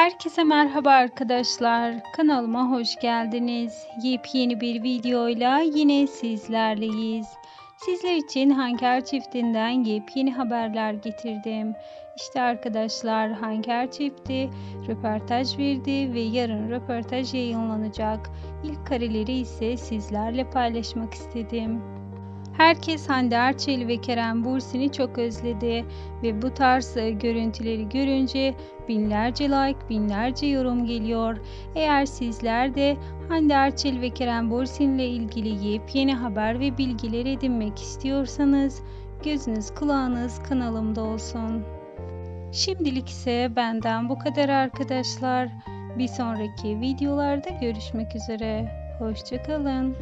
Herkese merhaba arkadaşlar. Kanalıma hoş geldiniz. Yepyeni bir videoyla yine sizlerleyiz. Sizler için Hanker çiftinden yepyeni haberler getirdim. İşte arkadaşlar Hanker çifti röportaj verdi ve yarın röportaj yayınlanacak. İlk kareleri ise sizlerle paylaşmak istedim. Herkes Hande Erçel ve Kerem Bürsin'i çok özledi ve bu tarz e, görüntüleri görünce binlerce like, binlerce yorum geliyor. Eğer sizler de Hande Erçel ve Kerem Bürsin ile ilgili yepyeni haber ve bilgiler edinmek istiyorsanız gözünüz kulağınız kanalımda olsun. Şimdilik ise benden bu kadar arkadaşlar. Bir sonraki videolarda görüşmek üzere. Hoşçakalın.